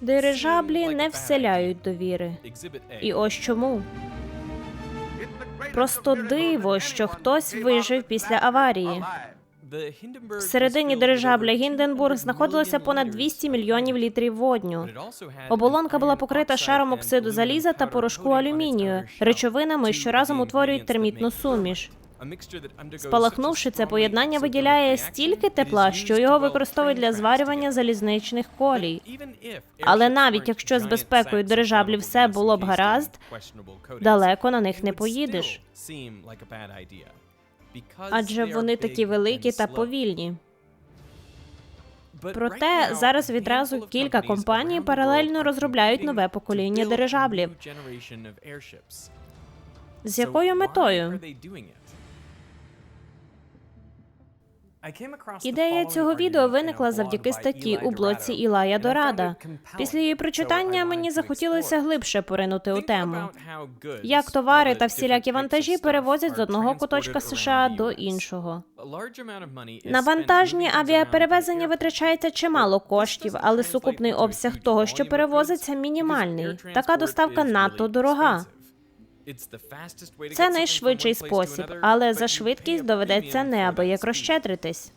Дирижаблі не вселяють довіри. І ось чому. Просто диво, що хтось вижив після аварії. Всередині дирижабля Гінденбург знаходилося понад 200 мільйонів літрів водню. Оболонка була покрита шаром оксиду заліза та порошку алюмінію, речовинами, що разом утворюють термітну суміш. Спалахнувши це поєднання, виділяє стільки тепла, що його використовують для зварювання залізничних колій. Але навіть якщо з безпекою дирижаблів все було б гаразд, далеко на них не поїдеш. Адже вони такі великі та повільні. Проте зараз відразу кілька компаній паралельно розробляють нове покоління дирижаблів. З якою метою? Ідея цього відео виникла завдяки статті у блоці Ілая Дорада. Після її прочитання мені захотілося глибше поринути у тему. Як товари та всілякі вантажі перевозять з одного куточка США до іншого. На вантажні авіаперевезення витрачається чимало коштів, але сукупний обсяг того, що перевозиться, мінімальний. Така доставка надто дорога. Це найшвидший спосіб, але за швидкість доведеться неабияк розщедритись.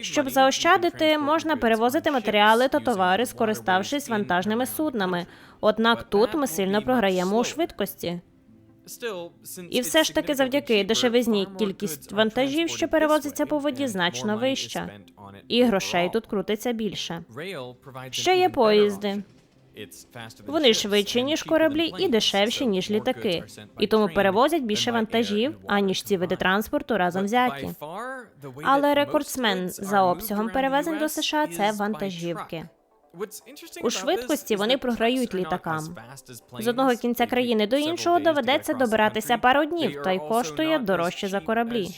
Щоб заощадити, можна перевозити матеріали та товари, скориставшись вантажними суднами. Однак тут ми сильно програємо у швидкості. І все ж таки, завдяки дешевизні, кількість вантажів, що перевозиться по воді, значно вища. І грошей тут крутиться більше. Ще є поїзди. Вони швидші ніж кораблі і дешевші ніж літаки, і тому перевозять більше вантажів, аніж ці види транспорту разом взяті. Але рекордсмен за обсягом перевезень до США це вантажівки. У швидкості вони програють літакам. З одного кінця країни до іншого доведеться добиратися пару днів, та й коштує дорожче за кораблі.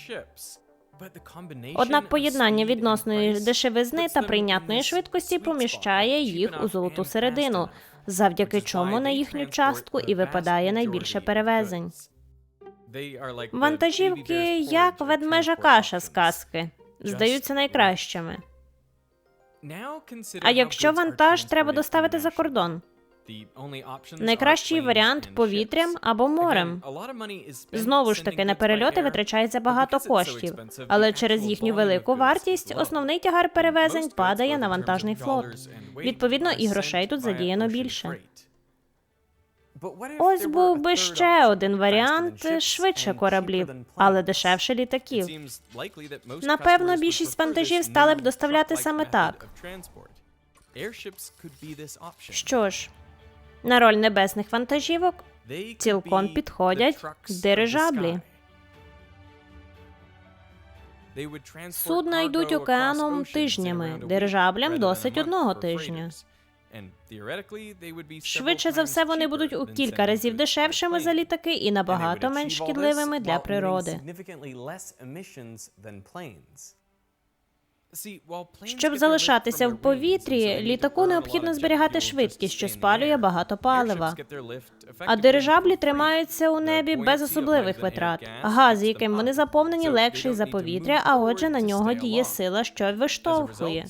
Однак поєднання відносної дешевизни та прийнятної швидкості поміщає їх у золоту середину, завдяки чому на їхню частку і випадає найбільше перевезень. Вантажівки, як ведмежа каша з казки, здаються найкращими. А якщо вантаж треба доставити за кордон, найкращий варіант повітрям або морем. Знову ж таки, на перельоти витрачається багато коштів, але через їхню велику вартість основний тягар перевезень падає на вантажний флот. Відповідно, і грошей тут задіяно більше. Ось був би ще один варіант швидше кораблів, але дешевше літаків. Напевно, більшість вантажів стали б доставляти саме так. Що ж, на роль небесних вантажівок цілком підходять дирижаблі. Судна йдуть океаном тижнями, дирижаблям досить одного тижня. Швидше за все, вони будуть у кілька разів дешевшими за літаки і набагато менш шкідливими для природи. Щоб залишатися в повітрі, літаку необхідно зберігати швидкість, що спалює багато палива. А дирижаблі тримаються у небі без особливих витрат. Газ, яким вони заповнені, легший за повітря, а отже, на нього діє сила, що виштовхує.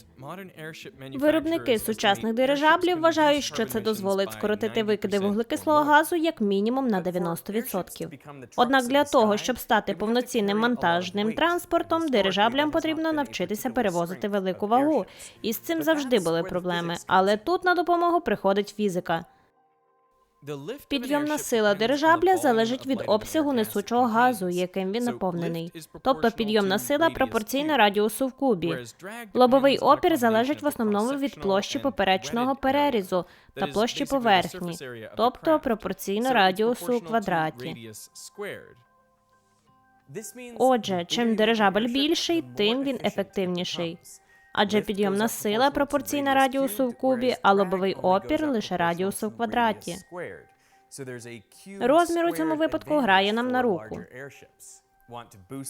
Виробники сучасних дирижаблів вважають, що це дозволить скоротити викиди вуглекислого газу як мінімум на 90%. Однак для того, щоб стати повноцінним монтажним транспортом, дирижаблям потрібно навчитися перевозити велику вагу. І з цим завжди були проблеми. Але тут на допомогу приходить фізика. Підйомна сила дирижабля залежить від обсягу несучого газу, яким він наповнений. Тобто підйомна сила пропорційна радіусу в кубі. Лобовий опір залежить в основному від площі поперечного перерізу та площі поверхні, тобто пропорційно радіусу у квадраті. Отже, чим дирижабель більший, тим він ефективніший. Адже підйомна сила пропорційна радіусу в кубі, а лобовий опір лише радіусу в квадраті. Розмір у цьому випадку грає нам на руку.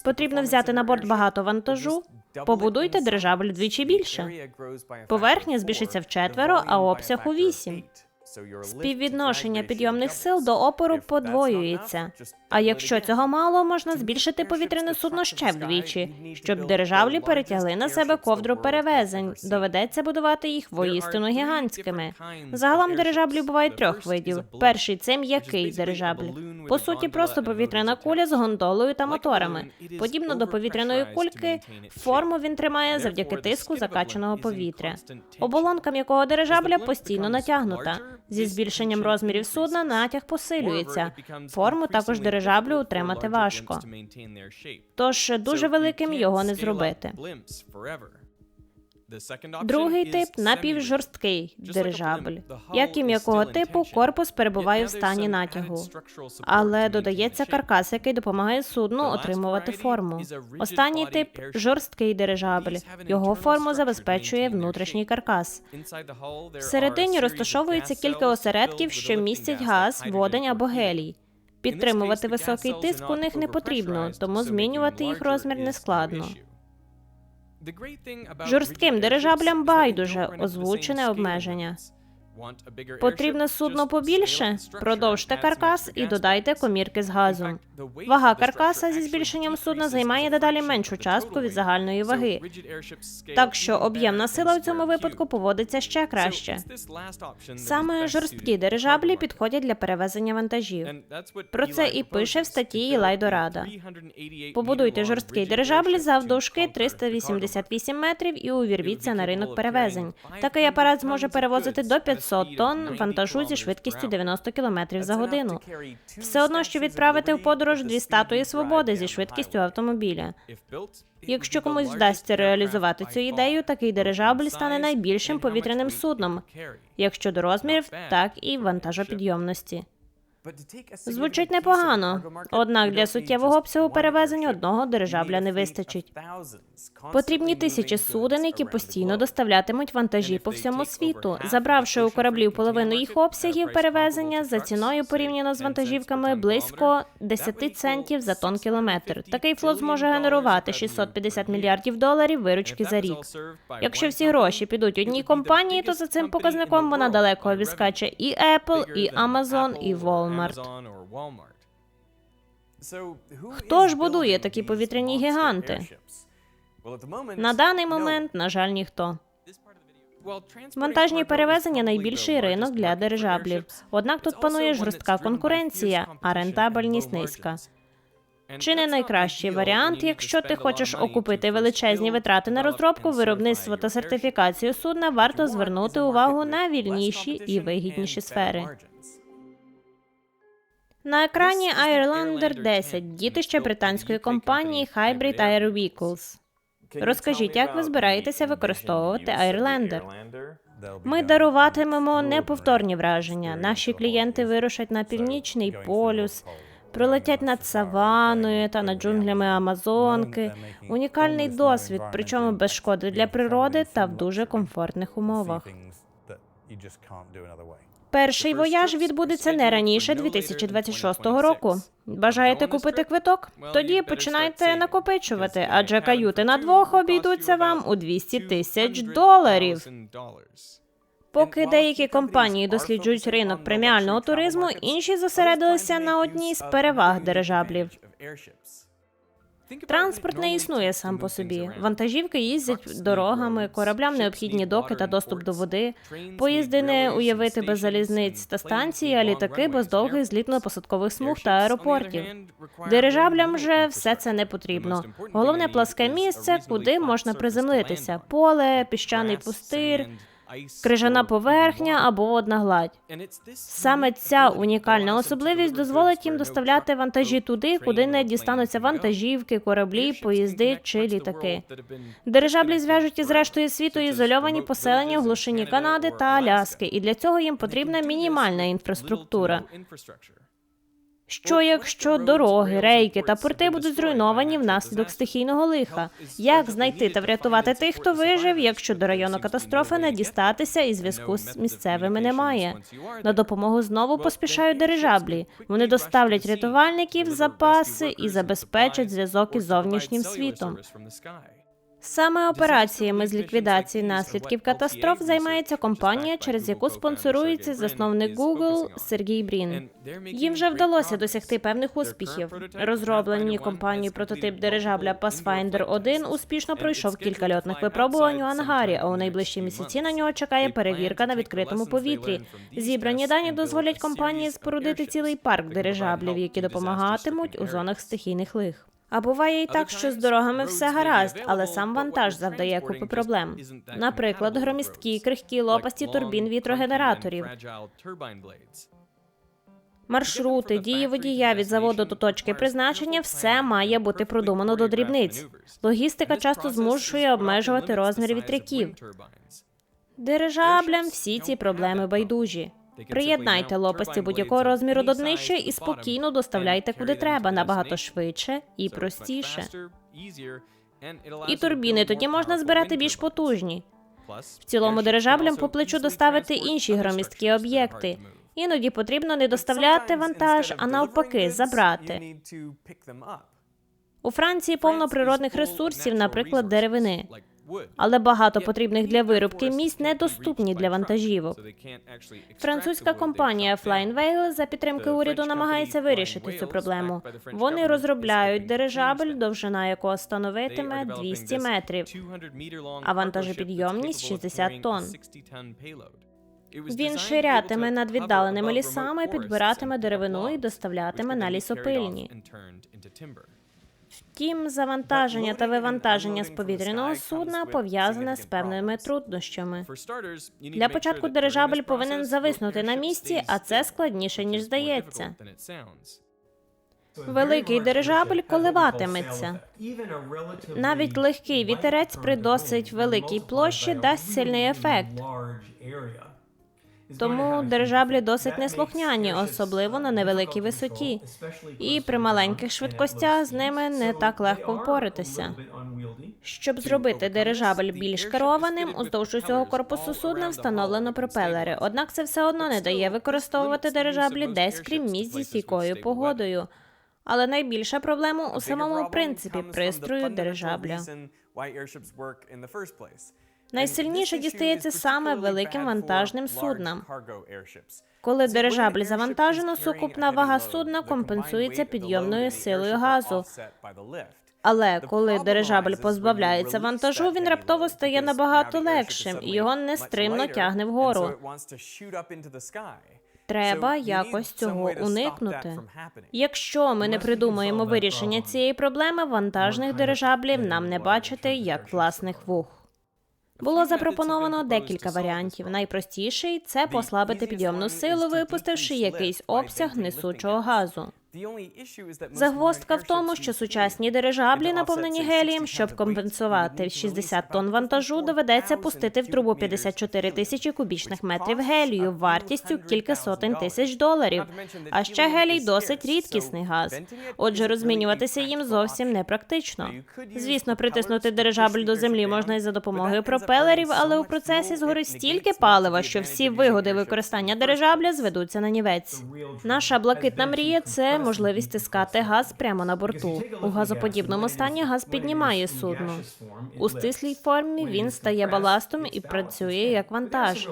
Потрібно взяти на борт багато вантажу. Побудуйте дирижабль вдвічі більше. Поверхня збільшиться в четверо, а обсяг у вісім. Співвідношення підйомних сил до опору подвоюється. А якщо цього мало, можна збільшити повітряне судно ще вдвічі, щоб дирижаблі перетягли на себе ковдру перевезень. Доведеться будувати їх воістину гігантськими. Загалом дирижаблі бувають трьох видів. Перший це м'який дирижабль. По суті, просто повітряна куля з гондолою та моторами. Подібно до повітряної кульки, форму він тримає завдяки тиску закачаного повітря. Оболонка м'якого дирижабля постійно натягнута. Зі збільшенням розмірів судна натяг посилюється. Форму також дирижаблю утримати важко. Тож дуже великим його не зробити. Другий тип напівжорсткий дирижабль. Як і м'якого типу, корпус перебуває в стані натягу, але додається каркас, який допомагає судну отримувати форму. Останній тип жорсткий дирижабль. Його форму забезпечує внутрішній каркас. Всередині розташовується кілька осередків, що містять газ, водень або гелій. Підтримувати високий тиск у них не потрібно, тому змінювати їх розмір не складно. Жорстким дирижаблям байдуже озвучене обмеження. Потрібне судно побільше? Продовжте каркас і додайте комірки з газом. Вага каркаса зі збільшенням судна займає дедалі меншу частку від загальної ваги. Так що об'ємна сила в цьому випадку поводиться ще краще. Саме жорсткі дирижаблі підходять для перевезення вантажів. Про це і пише в статті Ілай Дорадо. Побудуйте жорсткий дирижабль завдовжки 388 метрів і увірвіться на ринок перевезень. Такий апарат зможе перевозити до 500 тонн вантажу зі швидкістю 90 км за годину. Все одно, що відправити в подорож дві статуї свободи зі швидкістю автомобіля. Якщо комусь вдасться реалізувати цю ідею, такий дирижабль стане найбільшим повітряним судном, як щодо розмірів, так і вантажопідйомності. Звучить непогано, однак для суттєвого обсягу перевезень одного дирижабля не вистачить. Потрібні тисячі суден, які постійно доставлятимуть вантажі по всьому світу, забравши у кораблів половину їх обсягів перевезення за ціною порівняно з вантажівками близько 10 центів за тонн кілометр. Такий флот зможе генерувати 650 мільярдів доларів виручки за рік. Якщо всі гроші підуть одній компанії, то за цим показником вона далеко обіскаче і Apple, і Amazon, і Walmart. Хто ж будує такі повітряні гіганти? На даний момент, на жаль, ніхто. Вантажні перевезення найбільший ринок для дирижаблів. Однак тут панує жорстка конкуренція, а рентабельність низька. Чи не найкращий варіант, якщо ти хочеш окупити величезні витрати на розробку, виробництво та сертифікацію судна, варто звернути увагу на вільніші і вигідніші сфери. На екрані Airlander 10, дітище британської компанії Hybrid Air Vehicles. Розкажіть, як ви збираєтеся використовувати Airlander? Ми даруватимемо неповторні враження. Наші клієнти вирушать на північний полюс, пролетять над саваною та над джунглями Амазонки. Унікальний досвід, причому без шкоди для природи та в дуже комфортних умовах. Перший вояж відбудеться не раніше 2026 року. Бажаєте купити квиток? Тоді починайте накопичувати, адже каюти на двох обійдуться вам у 200 тисяч доларів. Поки деякі компанії досліджують ринок преміального туризму, інші зосередилися на одній з переваг дирижаблів. Транспорт не існує сам по собі. Вантажівки їздять дорогами, кораблям необхідні доки та доступ до води. Поїзди не уявити без залізниць та станцій, а літаки без довгих злітно-посадкових смуг та аеропортів. Дирижаблям же все це не потрібно. Головне пласке місце, куди можна приземлитися: поле, піщаний пустир. Крижана поверхня або водна гладь. Саме ця унікальна особливість дозволить їм доставляти вантажі туди, куди не дістануться вантажівки, кораблі, поїзди чи літаки. Дирижаблі зв'яжуть із рештою світу ізольовані поселення в глушині Канади та Аляски, і для цього їм потрібна мінімальна інфраструктура. Що якщо дороги, рейки та порти будуть зруйновані внаслідок стихійного лиха? Як знайти та врятувати тих, хто вижив, якщо до району катастрофи не дістатися і зв'язку з місцевими немає? На допомогу знову поспішають дирижаблі. Вони доставлять рятувальників, запаси і забезпечать зв'язок із зовнішнім світом. Саме операціями з ліквідації наслідків катастроф займається компанія, через яку спонсорується засновник Google Сергій Брін. Їм вже вдалося досягти певних успіхів. Розроблені компанією прототип дирижабля Pathfinder 1 успішно пройшов кілька льотних випробувань у ангарі, а у найближчі місяці на нього чекає перевірка на відкритому повітрі. Зібрані дані дозволять компанії спорудити цілий парк дирижаблів, які допомагатимуть у зонах стихійних лих. А буває і так, що з дорогами все гаразд, але сам вантаж завдає купи проблем. Наприклад, громісткі, крихкі лопасті турбін вітрогенераторів, маршрути, дії водія від заводу до точки призначення все має бути продумано до дрібниць. Логістика часто змушує обмежувати розмір вітряків. Дирижаблям всі ці проблеми байдужі. Приєднайте лопасті будь-якого розміру до днища і спокійно доставляйте куди треба, набагато швидше і простіше. І турбіни тоді можна збирати більш потужні. В цілому дирижаблям по плечу доставити інші громісткі об'єкти. Іноді потрібно не доставляти вантаж, а навпаки, забрати. У Франції повно природних ресурсів, наприклад, деревини. Але багато потрібних для виробки місць недоступні для вантажівок. Французька компанія Flying Whale за підтримки уряду намагається вирішити цю проблему. Вони розробляють дирижабель, довжина якого становитиме 200 метрів, а вантажопідйомність 60 тонн. Він ширятиме над віддаленими лісами, підбиратиме деревину і доставлятиме на лісопильні. Втім, завантаження та вивантаження з повітряного судна пов'язане з певними труднощами. Для початку дирижабель повинен зависнути на місці, а це складніше ніж здається. Великий дирижабель коливатиметься. Навіть легкий вітерець при досить великій площі дасть сильний ефект. Тому дирижаблі досить неслухняні, особливо на невеликій висоті. І при маленьких швидкостях з ними не так легко впоратися. Щоб зробити дирижабель більш керованим, уздовж усього корпусу судна встановлено пропелери. Однак це все одно не дає використовувати дирижаблі десь крім місць зі стійкою погодою. Але найбільша проблема у самому принципі пристрою дирижабля. Найсильніше дістається саме великим вантажним суднам. Коли дирижабль завантажено, сукупна вага судна компенсується підйомною силою газу. Але коли дирижабль позбавляється вантажу, він раптово стає набагато легшим і його нестримно тягне вгору. Треба якось цього уникнути. Якщо ми не придумаємо вирішення цієї проблеми, вантажних дирижаблів нам не бачити як власних вух. Було запропоновано декілька варіантів. Найпростіший це послабити підйомну силу, випустивши якийсь обсяг несучого газу. Загвоздка в тому, що сучасні дирижаблі, наповнені гелієм, щоб компенсувати 60 тонн вантажу, доведеться пустити в трубу 54 тисячі кубічних метрів гелію вартістю кілька сотень тисяч доларів. А ще гелій досить рідкісний газ. Отже, розмінюватися їм зовсім не практично. Звісно, притиснути дирижабль до землі можна і за допомогою пропелерів, але у процесі згорить стільки палива, що всі вигоди використання дирижабля зведуться на нівець. Наша блакитна мрія це можливість тискати газ прямо на борту. У газоподібному стані газ піднімає судно. У стислій формі він стає баластом і працює як вантаж.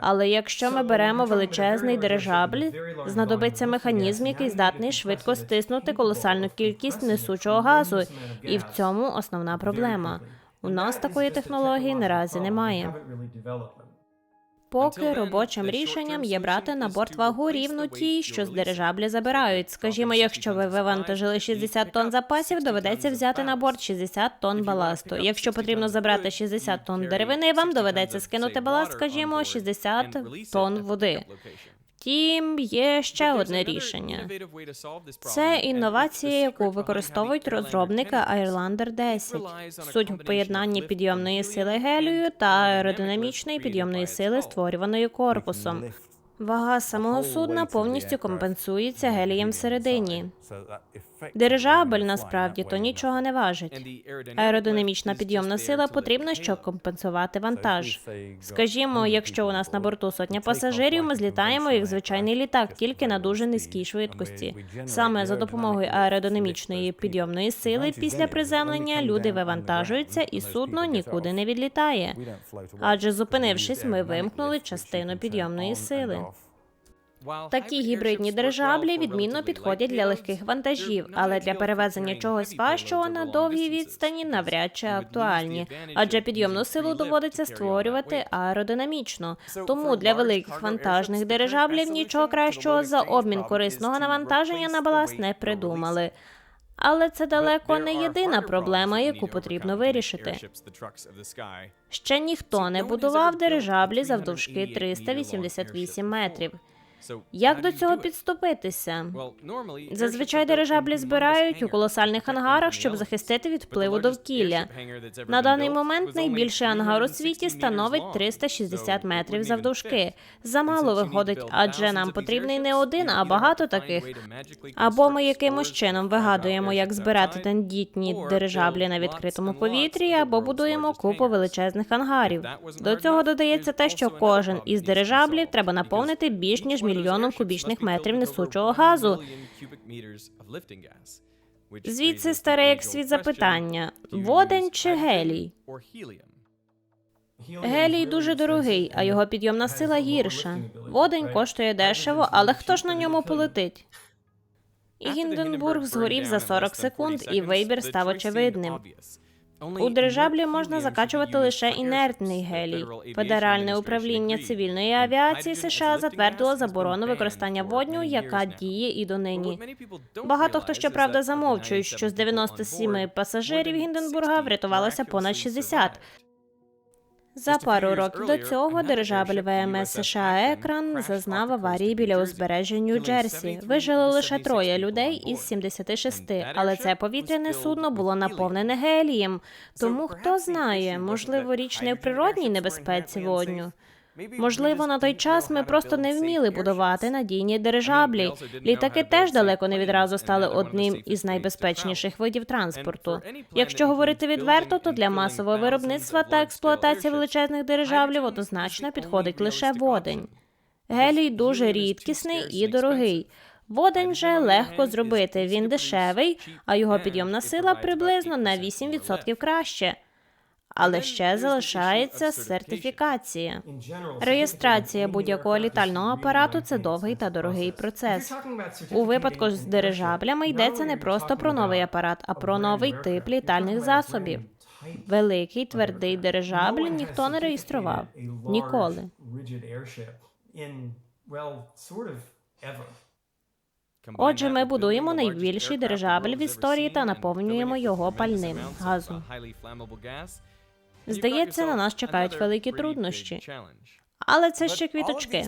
Але якщо ми беремо величезний дирижабль, знадобиться механізм, який здатний швидко стиснути колосальну кількість несучого газу, і в цьому основна проблема. У нас такої технології наразі немає. Поки робочим рішенням є брати на борт вагу рівну тій, що з дирижаблі забирають. Скажімо, якщо ви вивантажили 60 тонн запасів, доведеться взяти на борт 60 тонн баласту. Якщо потрібно забрати 60 тонн деревини, вам доведеться скинути баласт, скажімо, 60 тонн води. Втім, є ще одне рішення. Це інновація, яку використовують розробники Airlander 10. Суть в поєднанні підйомної сили гелію та аеродинамічної підйомної сили, створюваної корпусом. Вага самого судна повністю компенсується гелієм всередині. Дирижабель насправді то нічого не важить. Аеродинамічна підйомна сила потрібна, щоб компенсувати вантаж. Скажімо, якщо у нас на борту сотня пасажирів, ми злітаємо як звичайний літак, тільки на дуже низькій швидкості. Саме за допомогою аеродинамічної підйомної сили після приземлення люди вивантажуються і судно нікуди не відлітає. Адже зупинившись, ми вимкнули частину підйомної сили. Такі гібридні дирижаблі відмінно підходять для легких вантажів, але для перевезення чогось важчого на довгій відстані навряд чи актуальні, адже підйомну силу доводиться створювати аеродинамічно. Тому для великих вантажних дирижаблів нічого кращого за обмін корисного навантаження на баласт не придумали. Але це далеко не єдина проблема, яку потрібно вирішити. Ще ніхто не будував дирижаблі завдовжки 388 метрів. Як до цього підступитися? Зазвичай дирижаблі збирають у колосальних ангарах, щоб захистити від впливу довкілля. На даний момент найбільший ангар у світі становить 360 метрів завдовжки. Замало виходить, адже нам потрібний не один, а багато таких. Або ми якимось чином вигадуємо, як збирати тендітні дирижаблі на відкритому повітрі, або будуємо купу величезних ангарів. До цього додається те, що кожен із дирижаблів треба наповнити більш ніж мільйоном кубічних метрів несучого газу. Звідси старе як світ запитання: водень чи гелій? Гелій дуже дорогий, а його підйомна сила гірша. Водень коштує дешево, але хто ж на ньому полетить? Гінденбург згорів за 40 секунд, і вибір став очевидним. У дирижаблі можна закачувати лише інертний гелій. Федеральне управління цивільної авіації США затвердило заборону використання водню, яка діє і донині. Багато хто щоправда замовчують, що з 97 пасажирів Гінденбурга врятувалося понад 60. За пару років до цього державель ВМС США Екран зазнав аварії біля узбережжя Нью-Джерсі. Вижили лише троє людей із 76, але це повітряне судно було наповнене гелієм. Тому хто знає, можливо, річ не в природній небезпеці водню. Можливо, на той час ми просто не вміли будувати надійні дирижаблі. Літаки теж далеко не відразу стали одним із найбезпечніших видів транспорту. Якщо говорити відверто, то для масового виробництва та експлуатації величезних дирижаблів однозначно підходить лише водень. Гелій дуже рідкісний і дорогий. Водень же легко зробити. Він дешевий, а його підйомна сила приблизно на 8% краще. Але ще залишається сертифікація. Реєстрація будь-якого літального апарату це довгий та дорогий процес. У випадку з дирижаблями йдеться не просто про новий апарат, а про новий тип літальних засобів. Великий твердий дирижабль ніхто не реєстрував ніколи. Отже, ми будуємо найбільший дирижабль в історії та наповнюємо його пальним газом. Здається, на нас чекають великі труднощі. Але це ще квіточки.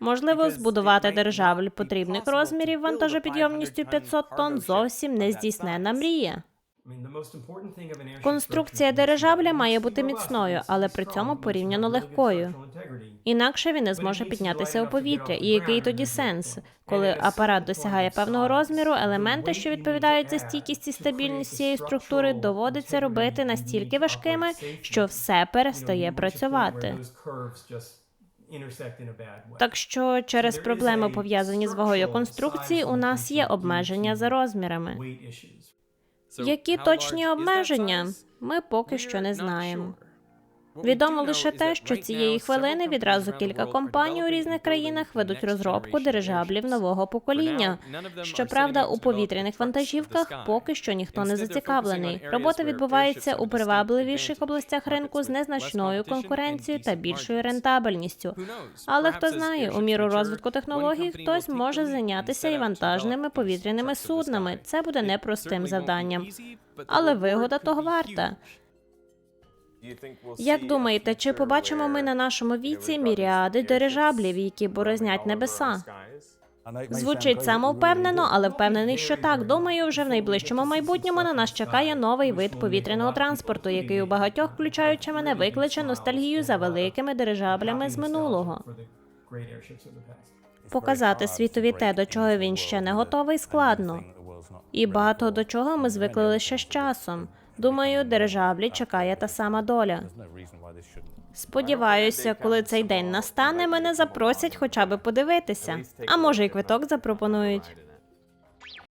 Можливо, збудувати державль потрібних розмірів вантажопідйомністю 500 тонн зовсім не здійснена мрія. Конструкція дирижабля має бути міцною, але при цьому порівняно легкою. Інакше він не зможе піднятися у повітря. І який тоді сенс, коли апарат досягає певного розміру, елементи, що відповідають за стійкість і стабільність цієї структури, доводиться робити настільки важкими, що все перестає працювати. Так що через проблеми пов'язані з вагою конструкції, у нас є обмеження за розмірами. Які точні обмеження? Ми поки що не знаємо. Відомо лише те, що цієї хвилини відразу кілька компаній у різних країнах ведуть розробку дирижаблів нового покоління. Щоправда, у повітряних вантажівках поки що ніхто не зацікавлений. Робота відбувається у привабливіших областях ринку з незначною конкуренцією та більшою рентабельністю. Але хто знає, у міру розвитку технологій хтось може зайнятися і вантажними повітряними суднами. Це буде непростим завданням, але вигода того варта. Як думаєте, чи побачимо ми на нашому віці міріади дирижаблів, які борознять небеса? Звучить самовпевнено, але впевнений, що так. Думаю, вже в найближчому майбутньому на нас чекає новий вид повітряного транспорту, який у багатьох, включаючи мене, викличе ностальгію за великими дирижаблями з минулого. Показати світові те, до чого він ще не готовий, складно. І багато до чого ми звикли лише з часом. Думаю, державлі чекає та сама доля. Сподіваюся, коли цей день настане, мене запросять хоча б подивитися. А може, і квиток запропонують.